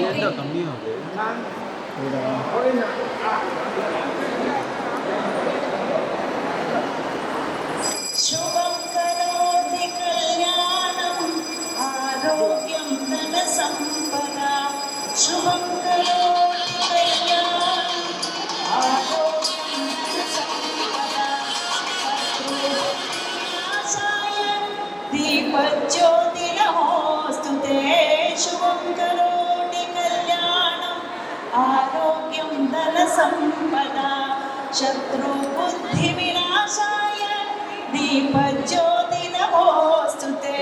얘도 동기인데. సంపద శత్రు బుద్ధి వినాశాయ. దీపజ్యోతి నమోస్తుతే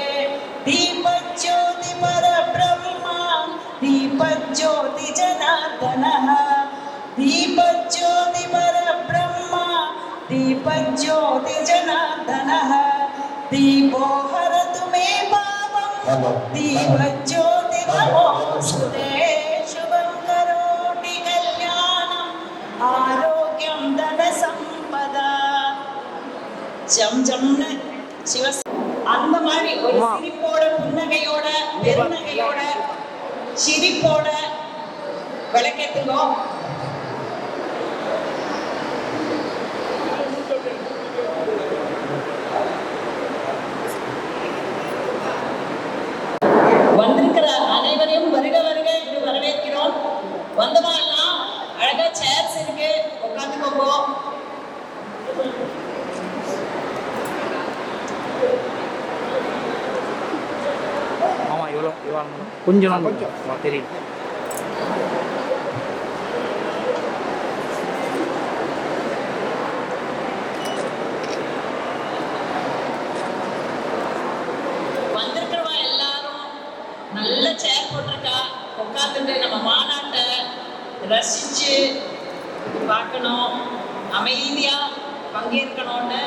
దీపజ్యోతి పరబ్రహ్మ దీపజ్యోతి జనార్దన. దీపజ్యోతి పరబ్రహ్మ దీపజ్యోతి జనార్దన. దీపో మే పాపం దీపజ్యోతి నమోస్తుతే. ஜம் ஜம்னு சிவ அந்த மாதிரி ஒரு சிரிப்போட புன்னகையோட பெருநகையோட சிரிப்போட விளக்கேத்துங்கோ. வந்திருக்கிற அனைவரையும் வருக வருக என்று வரவேற்கிறோம். வந்தவா அழகா சேர்ஸ் இருக்கு. உட்காந்துக்கோங்க கொஞ்சம் தெரியும். வந்திருக்கிறவா எல்லாரும் நல்ல சேர் போட்டிருக்கா? உட்காந்துட்டு நம்ம மாநாட்டை ரசிச்சு பார்க்கணும். அமைதியா பங்கேற்கணும்னு